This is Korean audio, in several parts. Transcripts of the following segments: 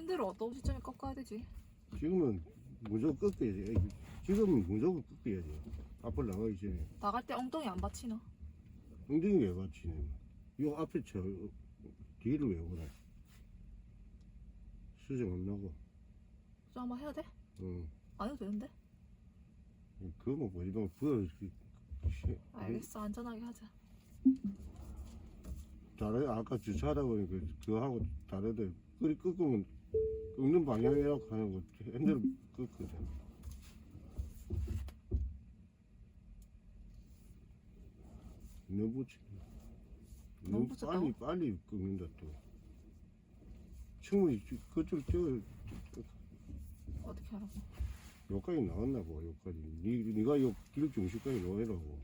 핸들을 어떤 시점에 꺾어야 되지? 지금은 무조건 꺾어야지. 지금은 무조건 꺾어야지. 앞을 나가기 전에. 나갈 때 엉덩이 안 받치나? 엉덩이 왜 받치네. 요 앞에 저 뒤를 왜 오래. 수정 안 나고. 저 한번 해야 돼? 응. 안 해도 되는데? 그거 뭐 보지만 그거 알겠어 안전하게 하자 다른 아까 주차하다 보니까 그거 하고 다르대. 그리 꺾으면 꺾는 방향이라고 하는 거 핸들 꺾거든. 너무 치- 너무? 빨리 빨리 꺾는다 또. 충분히 지- 그쪽 저 어떻게 하라고 여기까지 나왔나 봐 여기까지. 니 니가 여길 중심까지 놓으라고.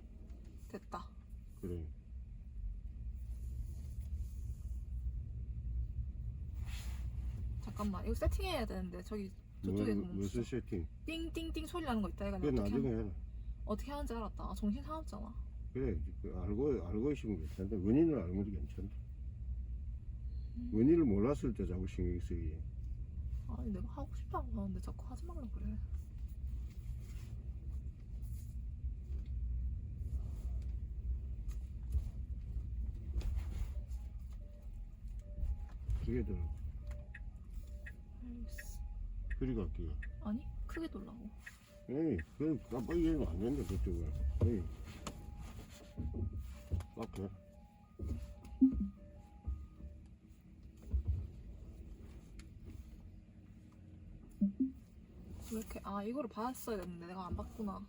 됐다 그래. 잠깐만. 이거 세팅해야 되는데. 저기 뭐, 저쪽에서 무슨 세팅? 띵띵띵 소리 나는 거 있다. 이거 그게 어떻게, 나중에 하, 해라. 어떻게 하는지 알았다. 아, 정신 사납잖아. 그래 그 알고 알고 있으면 괜찮다. 원인을 알면 괜찮다. 음. 원인을 몰랐을 때 자꾸 신경 쓰기 아니 내가 하고 싶다고 하는데 자꾸 하지 말라 그래. 그게 더 알겠어 그리 갈게요. 아니 크게 돌라고. 에이 그건 깜빡이 하면 안 된다 그쪽은. 에이. 깜빡해. 왜 이렇게 아 이거를 받았어야 됐는데 내가 안 받구나.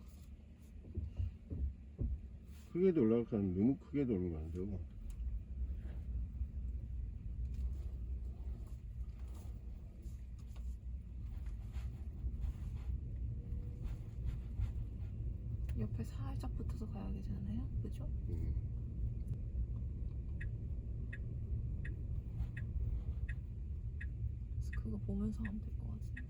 크게 돌라니까 너무 크게 돌면 안 되고 옆에 살짝 붙어서 가야 되잖아요 그죠? 음. 그거 보면서 하면 될 것 같은데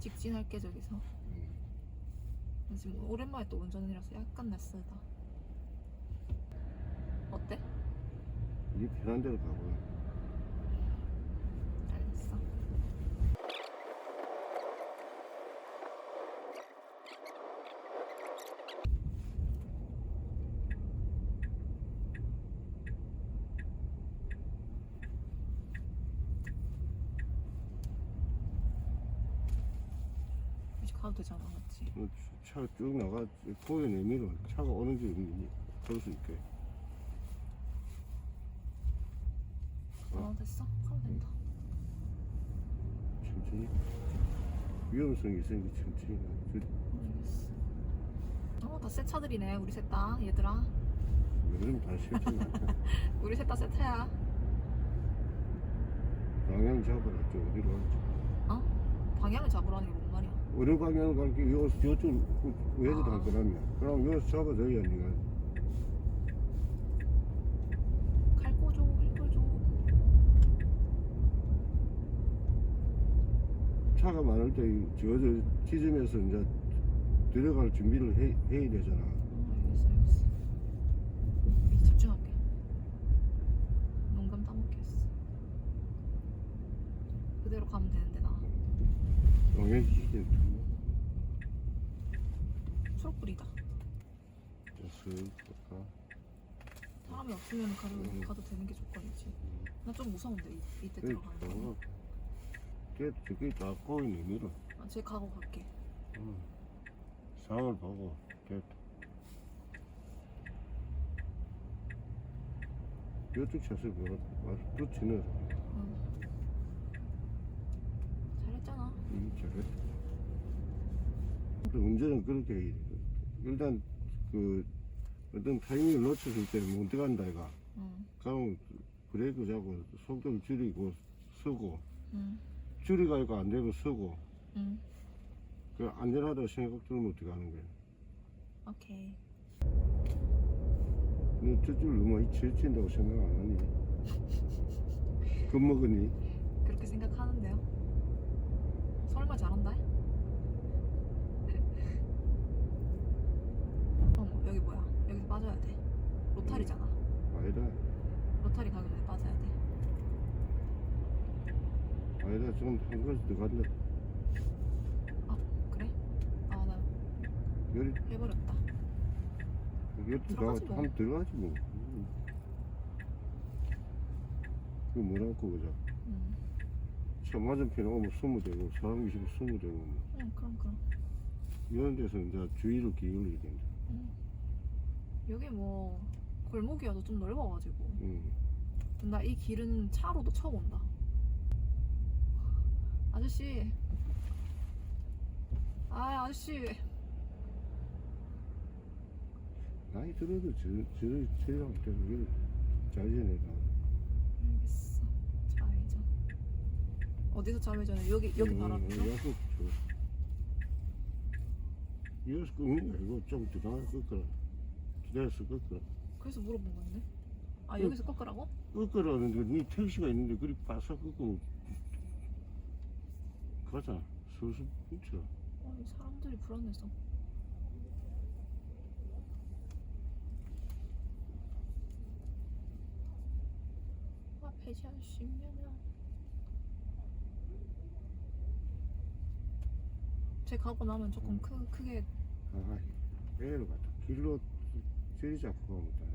직진할게 저기서 음. 지금 오랜만에 또 운전이라서 약간 낯설다 어때? 네 편한 대로 가고 알겠어 이제 가도 되잖아 맞지? 차쭉 나가 고개 내밀어. 차가 오는지 볼 수 있게. 어? 됐어? 가면 된다. 천천히. 위험성이 있으니까 천천히 가. 알겠어. 어, 다 새 차들이네 우리 셋 다 얘들아. 요즘 다 실증 우리 셋 다 새 차야. 방향 잡아라 저 어디로 갈지? 방향을 잡으라는 게뭔 말이야 어느 방향으로 갈게 요 외에서 아. 갈 거라면 그럼 여기서 잡아줘야 니가 갈고줘 갈고줘 차가 많을 때 저저 지점에서 이제 들어갈 준비를 해, 해야 되잖아 어, 알겠어 알겠어 집중할게 농감 따먹겠어 그대로 가면 되는데 나초록불이다 쓱 가. 사람이 없으면 가도, 음. 가도 되는 게 조건이지 나좀 무서운데 이, 이때 그래 들어가는 거 저거 걔 저기 다 고개 내밀어 아, 쟤 가고 갈게 응. 상을 보고 걔 이쪽 차선 뭐라 또 지나 응. 잘했잖아 음, 잘했다. 또 운전은 그렇게. 일단 그 어떤 타이밍을 놓쳤을 때 못 들어간다 이가. 응. 그러면 브레이크 잡고 속도를 줄이고 서고 응. 줄이가니까 안 되고 서고 응. 그 안전하다 생각 들면 어떻게 하는 거야. 오케이 너 저쪽 너무 지친다고 생각 안 하니? 겁먹으니? 그렇게 생각하는데요 설마 잘한다? 빠져야 돼. 로타리잖아. 아니다 로타리 가기 전에 빠져야 돼. 아니다 지금 한 들어간다 그래? 아, 나 여기 해버렸다. 여기 들어가 들어가지 뭐. 들어가지 뭐그 뭐라고 그자 응, 차 맞은편에 오면 스무 되고 사람 있으면 스무 되고 뭐. 응 그럼, 그럼. 이런 데서 이제 주의를 기울이게 된다 응. 여기 뭐, 골목이어도 좀 넓어가지고. 응. 나이 길은 차로도 처음 온다. 아저씨. 아, 아저씨. 나이 들어도 저, 저를 저랑 때문에 자전해다 알겠어. 좌회전. 어디서 좌회전해? 여기, 여기 음, 바로 앞에서? 여기서 저 여기서 끄는 거 이거 좀 기다려 끄거라 기다려서 끄거라 그래서 물어본 건데. 아, 응. 여기서 꺾으라고? 끄거라는데 니 택시가 있는데 그리 바싹 끄고 가자 슬슬 붙여 어, 이 사람들이 불안해서. 아, 배제할 수 있냐냐. 제 가고 나면 조금 크, 크게 아 애를 갖다 길로 저리 잡고 가면 다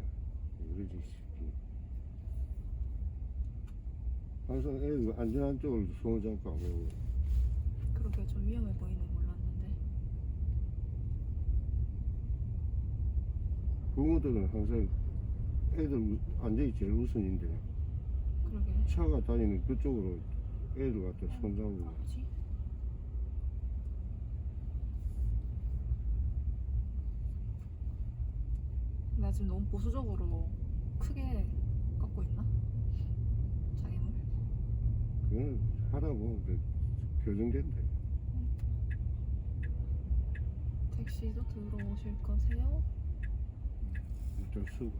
싶지 항상 애를 안전한 쪽으로 손을 잡고 가고 그렇게 좀 위험해 보이는 몰랐는데. 부모들은 항상 애들 우- 안전이 제일 우선인데 그러게. 차가 다니는 그쪽으로 애들 갖다 손잡고 뭐지? 나 지금 너무 보수적으로 크게 꺾고 있나? 장애물? 그건 그 교정된다 택시도 들어오실 거세요? 일단 쓰고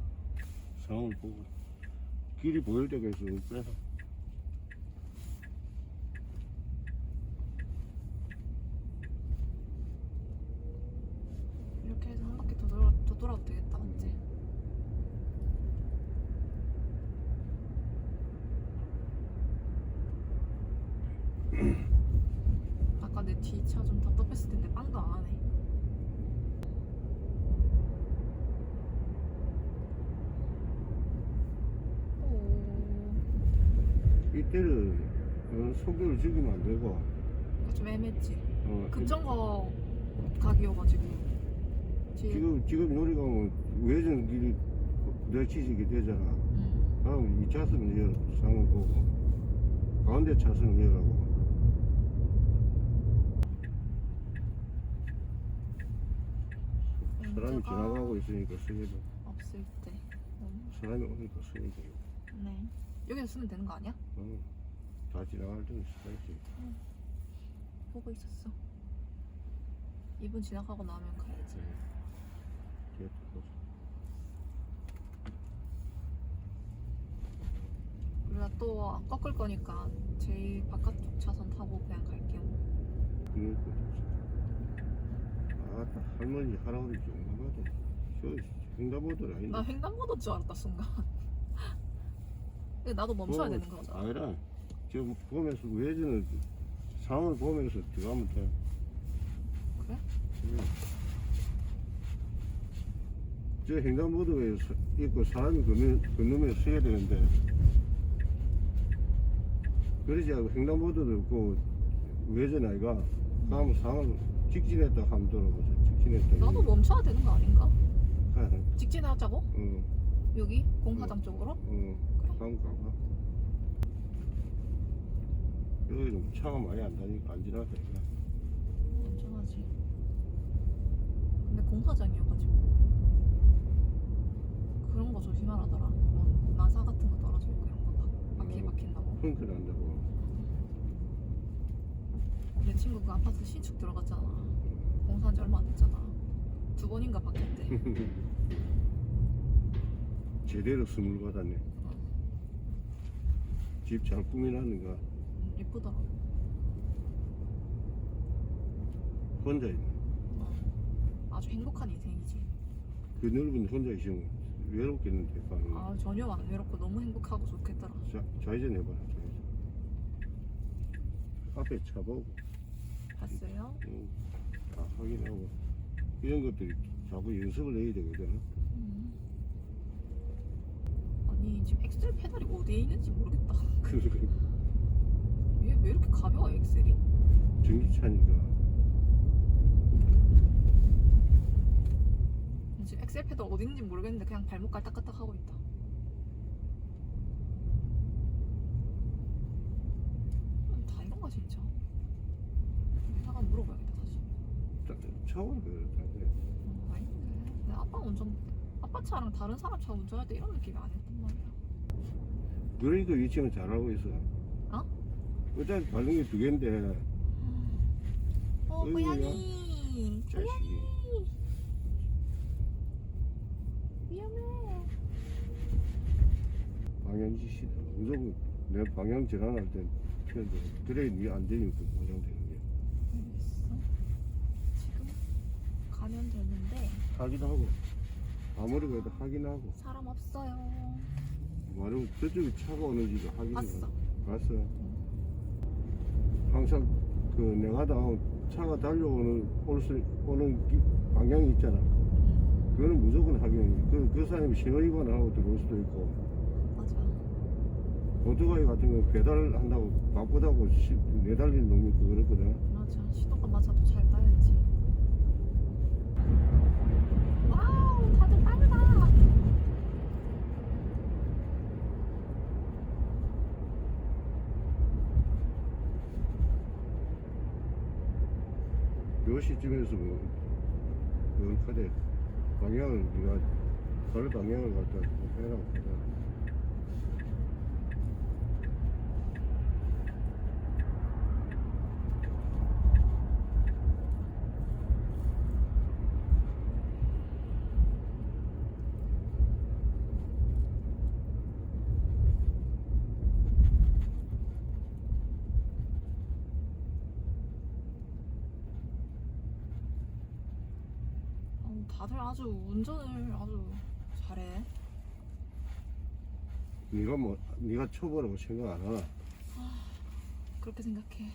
상황을 보고 길이 보일 때가 있으면 빼라 이렇게 해서 한 바퀴 더, 돌아, 더 돌아도 되겠다 맞지? 아까 내 뒤차 좀 답답했을 텐데 빵도 안 하네 오, 이때는 어, 속도를 죽이면 안 되고 좀 애매했지 어, 급정거 각이어가지고 뒤에 지금 지금 요리 가면 외전 길이 부딪히게 되잖아. 음. 그럼 2차선은 열어 상을 보고 가운데 차선은 열라고. 사람이 운전가 지나가고 있으니까 쓰게 없을 때 음, 사람이 오니까 돼. 네 여기서 쓰면 되는 거 아니야? 어, 다 지나갈 때는 써야지. 보고 있었어 2분 지나가고 나면 가야지 뒤에 또. 우리가 또 꺾을 거니까 제일 바깥쪽 차선 타고 그냥 갈게요 그럴 거 아따 할머니 할아버지 용감하다. 저 횡단보도를 아닌데. 나 횡단보도 줄 알았다 순간 나도 멈춰야 그거 되는 거잖아 아니라 지금 보면서 외전을 상을 보면서 들어가면 돼. 그래? 응. 저 횡단보도에 서- 있고 사람이 건너, 건너면 서야 되는데 그러지 않고 횡단보도도 없고 외전 아이가 가면 상을 직진했다 하면 돌아보자 직진했다 나도 멈춰야 되는 거 아닌가? 가, 직진하자고? 어, 여기 공사장 쪽으로? 어, 한번 가봐 여기는 차가 많이 안 다니까 안 지나다 이거 안전하지. 근데 공사장이어가지고. 그런 거 조심하라더라. 뭐 나사 같은 거 떨어져 있고 이런 거 바- 바퀴 음. 박힌다고 펑크 난다고. 내 친구 그 아파트 신축 들어갔잖아. 공사한 지 얼마 안 됐잖아. 두 번인가 바뀌었대. 제대로 스물 받았네. 집 잘 꾸미놨는가. 음, 예쁘더라 혼자 있네. 아주 행복한 인생이지. 그 넓은 혼자 있으면 외롭겠는데 방이. 아 전혀 안 외롭고 너무 행복하고 좋겠더라. 좌, 좌회전 해봐라 좌회전. 앞에 차 보고. 봤어요? 응, 다 확인하고. 이런 것들이 자꾸 연습을 해야 되거든. 음. 아니 지금 엑셀 페달이 어디에 있는지 모르겠다. 그러니까 얘 왜 이렇게 가벼워 엑셀이? 전기차니까 지금 엑셀 어디 있는지 모르겠는데 그냥 발목 깔딱깔딱 하고 있다. 음, 다 이건가 진짜? 회사가 물어봐야겠다 다시. 차원을 그랬다는데 어, 아닌데. 근데 아빠 운전 아빠 차랑 다른 사람 차 운전할 때 이런 느낌이 아니었단 말이야. 그러니까 위치는 잘하고 있어 어? 어차피 발른 게두 개인데 어 어이구야. 고양이. 자식이 고양이. 위험해. 방향 지시다 무조건 내 방향 전환할 때 펴야 돼 그래 니안 되니까 보장되는 게 알겠어. 지금 가면 되는데 하기도 하고 아무리 그래도 하긴 하고 사람 없어요. 말하면 저쪽에 차가 오는지도 하긴 봤어. 봤어 항상 그 내가 다 차가 달려오는 올 수, 오는 기- 방향이 있잖아 음, 그거는 무조건 확인 그, 그 사람이 신호 위반하고 들어올 수도 있고 맞아. 오토바이 같은 거 배달한다고 바쁘다고 시- 내달리는 놈이 그렇거든 맞아. 시도가 맞아도 잘 8시 쯤에서 뭐, 그 뭐, 카대 방향을, 그러니까 니가, 다른 방향을 갖다 해라. 다들 아주 운전을 아주 잘해. 네가 뭐 네가 초보라고 생각 안 하나 그렇게 생각해.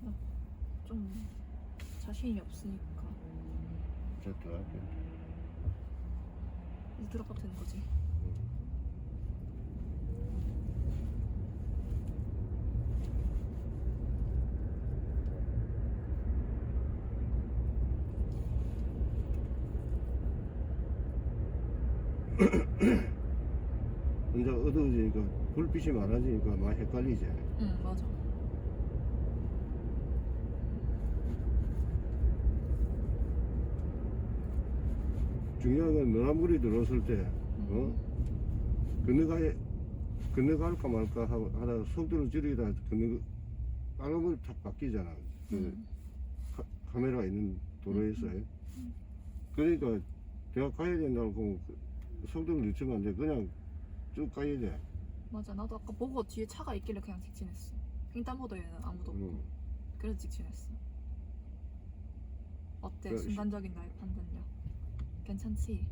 나좀 자신이 없으니까 자 들어갈게 이제 들어가도 되는 거지. 이제 어두워지니까 불빛이 많아지니까 많이 헷갈리지 응 맞아. 중요한 건 너나물이 들어왔을 때 어? 건너가야 건너갈까 말까 하고 하다가 속도를 줄이다 건너 빨간불 탁 바뀌잖아 그 응. 카, 카메라가 있는 도로에서 음. 그러니까 내가 가야 된다고 그 속도를 늦추면 안돼 그냥 쭉 가야 돼 맞아 나도 아까 보고 뒤에 차가 있길래 그냥 직진했어. 횡단보도에는 아무도 없고 응. 그래서 직진했어. 어때 그, 순간적인 나의 판단력? 괜찮지?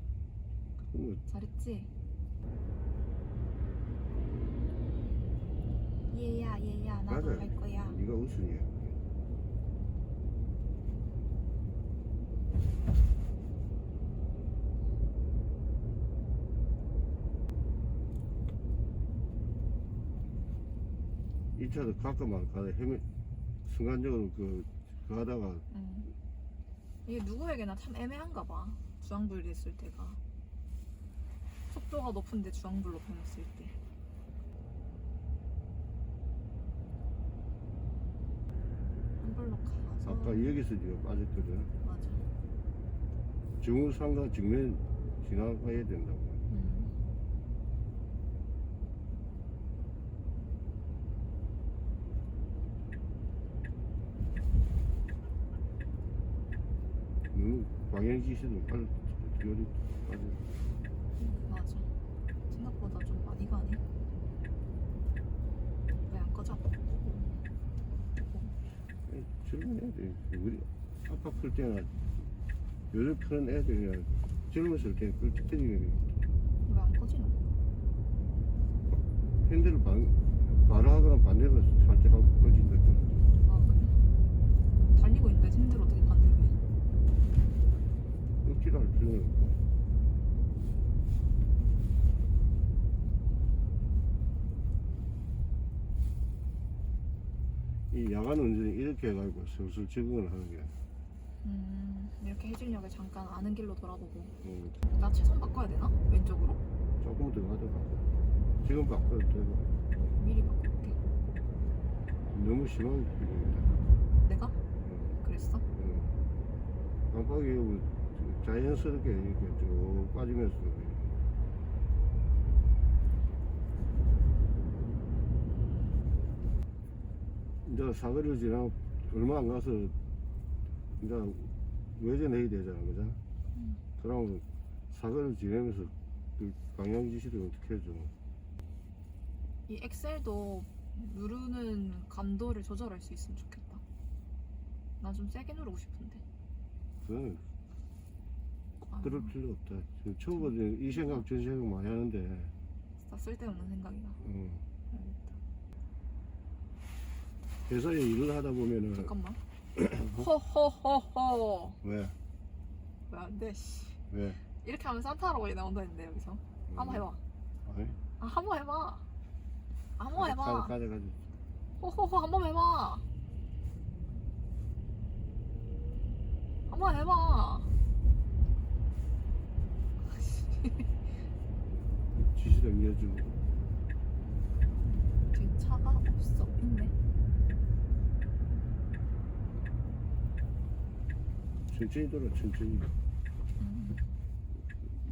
그럼 잘했지? 얘야 얘야 나도 맞아요. 갈 거야 네가 우승이야 이 차도 가끔만 가다 헤매 순간적으로 그, 그 하다가 응. 이게 누구에게나 참 애매한가 봐 주황불 됐을 때가. 속도가 높은데 주황불로 변했을 때. 한불로 가서. 아까 여기서 네가 빠졌거든. 맞아. 정우상가 정면 지나가야 된다고 당연시 시도 빨리 비율이 빠져. 맞아. 생각보다 좀 많이 가네. 왜 안 꺼져? 질문해야 우리 아빠 클 때나 요즘 큰 애들이나 젊었을 때 그걸 특별히 왜안 꺼지나? 핸들을 반, 말하거나 반대로 살짝 하고 꺼진다. 아, 그래? 달리고 있는데 핸들 어떻게 필요는 없고 이 야간 운전이 이렇게 해가지고 슬슬 적응을 하는 게 음 이렇게 해주려고 잠깐 아는 길로 돌아보고 음, 나 최선 바꿔야 되나? 왼쪽으로? 조금 더 가더라고 지금 바꿔도 되고 미리 바꿀게 너무 심하게 끌립니다 내가? 음, 그랬어? 음. 깜빡이 뭐 자연스럽게 이렇게 쭉 빠지면서 이제 사거리를 지나 얼마 안 가서 이제 외전해야 되잖아 그죠? 음. 그러면 사거리를 지내면서 그 방향 지시를 어떻게 해줘 이 엑셀도 누르는 감도를 조절할 수 있으면 좋겠다 나 좀 세게 누르고 싶은데 아, 그럴 필요 없다. 처음부터 이 생각 저 생각 많이 하는데. 진짜 쓸데없는 생각이다. 어. 알겠다. 회사에 일을 하다 보면은 잠깐만. 호호호호 왜? 왜 안 돼 씨. 왜? 이렇게 하면 산타 할아버지 나온다 했는데 여기서. 한번 해봐. 아니? 아 한번 해봐. 한번 가자, 해봐. 가자 가자 호호호 한번 해봐. 한번 해봐 지시를 이어주고. 뒤에 차가 없어. 있네. 천천히 돌아 천천히. 음,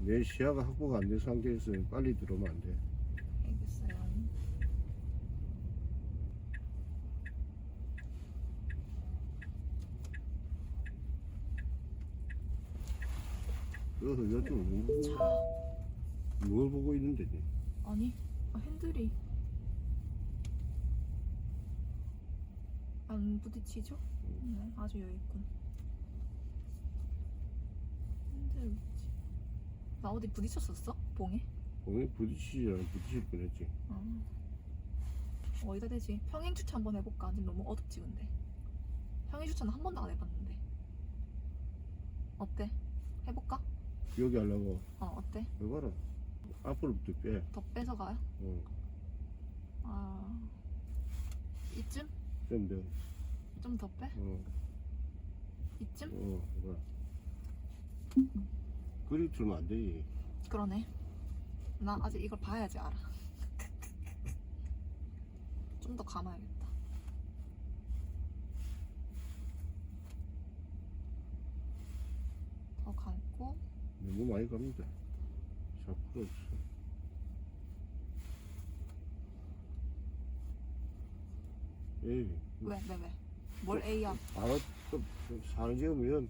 내 시야가 확보가 안된 상태에서 빨리 들어오면 안돼 알겠어요 그래서 차뭘 보고 있는데 니? 아니 아, 핸들이 안 부딪히죠? 네 아주 여유있군 핸들 위치 나 어디 부딪혔었어? 봉에? 공에 부딪히지 않아 부딪힐 뻔했지 어. 어디다 대지? 평행 주차 한번 해볼까? 지금 너무 어둡지 근데 평행 주차는 한 번도 안 해봤는데 어때? 해볼까? 여기 하려고 어 어때? 해봐라 앞으로부터 빼더 빼서 가요? 어. 아 이쯤? 좀 더. 좀 더 빼? 어. 이쯤? 어. 해봐 그리 틀면 안 돼. 그러네 나 아직 이걸 봐야지 알아 좀 더 감아야겠다 더 감고 너무 많이 갑니다. 자, 풀어주세요. 에이, 왜 왜 왜? 뭘 A야? 알아, 또, 사는 지으면,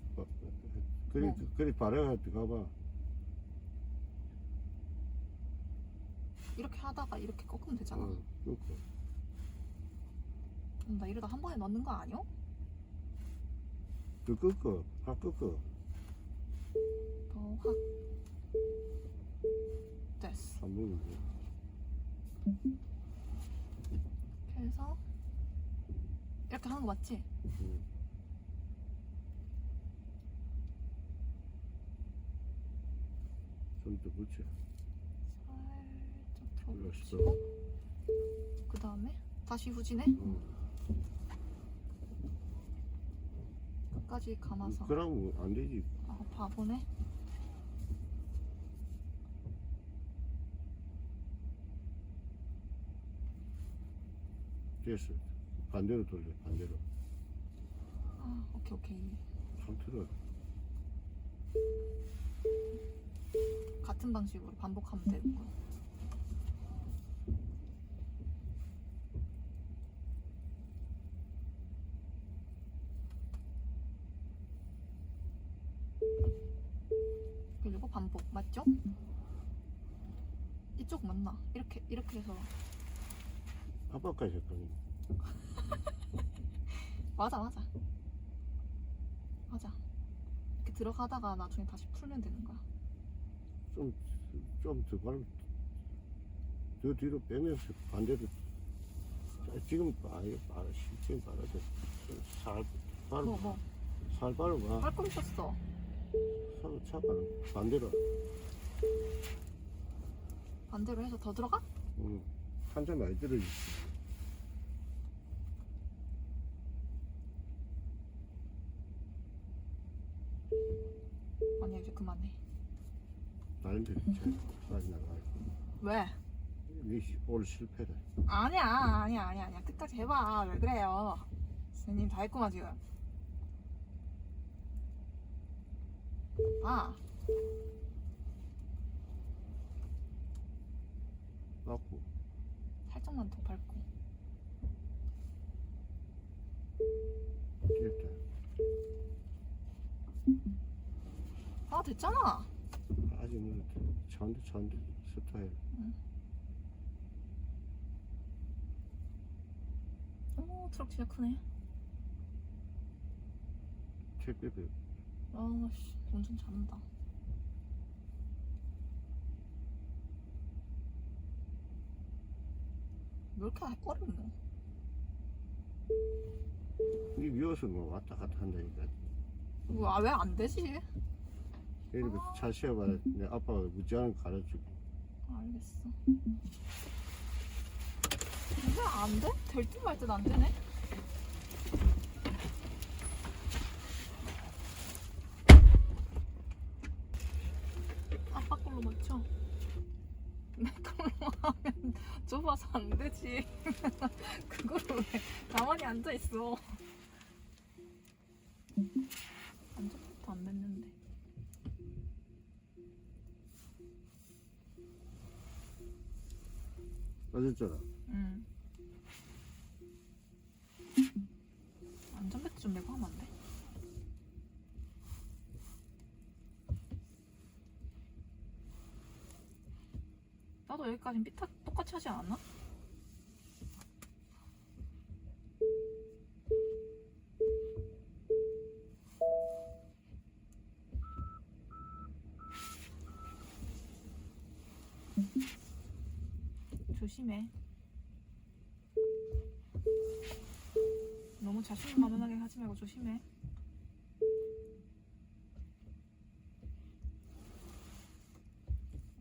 그리, 뭐? 그리 바래가 들어가봐. 이렇게 하다가 이렇게 꺾으면 되잖아 어, 그렇고. 그럼 나 이러다 한 번에 넣는 거 아니야? 그 꺾어, 다 꺾어. 더확 됐어 한 번은 뭐. 이렇게 해서 이렇게 하는 거 맞지? 음. 좀더 붙여. 살짝 올렸어. 들어붙이고 그 다음에 다시 후진해 음. 끝까지 감아서 그러면 안 되지. 아 바보네 됐어. 반대로 돌려, 반대로. 아 오케이 오케이 참 틀어. 같은 방식으로 반복하면 되고 그리고 반복 맞죠? 이쪽 맞나? 이렇게 이렇게 해서 아빠까지 했거든. 맞아 맞아 맞아. 이렇게 들어가다가 나중에 다시 풀면 되는 거야. 좀좀더 발, 더 뒤로 빼면서 반대로 지금 아예 바로 실제 바라도 살 바로 뭐 뭐. 살 바로 가 밟고 있었어. 서로 차가 반대로 반대로 해서 더 들어가? 음, 한참 많이 아니야 이제 그만해. 나인데 차까지 나가 왜? 니올 실패다. 아니야 아니야 아니야 아니야. 끝까지 해봐. 왜 그래요? 선생님 다 했구만 지금. 아. 맞고. 살짝만 더 밟고. 됐다. 아 됐잖아. 아직 멀 차인데 차인데 스타일 오 트럭 진짜 크네. 택배비. 아씨 운전 잘한다. 왜 이렇게 어렵노 니 미워서 뭐 왔다 갔다 한다니까. 왜안 되지 이렇게 차 세워봐 내 아빠가 무지하게 가르쳐주고. 알겠어. 왜안 돼? 될 듯 말 듯 안 되네? 아빠 걸로 맞죠? 내 걸로 하면 좁아서 안 되지. 그거를 왜 가만히 앉아 있어 맞았잖아 응. 안전벨트 좀 내고 하면 안 돼? 나도 여기까지 삐딱 똑같이 하지 않았나? 조심해. 너무 자신만만하게 하지 말고 조심해.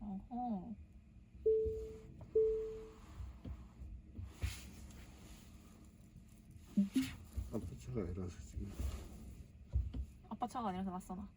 어허. 아빠 차가 이라서 지금 아빠 차가 아니라서 낯서나.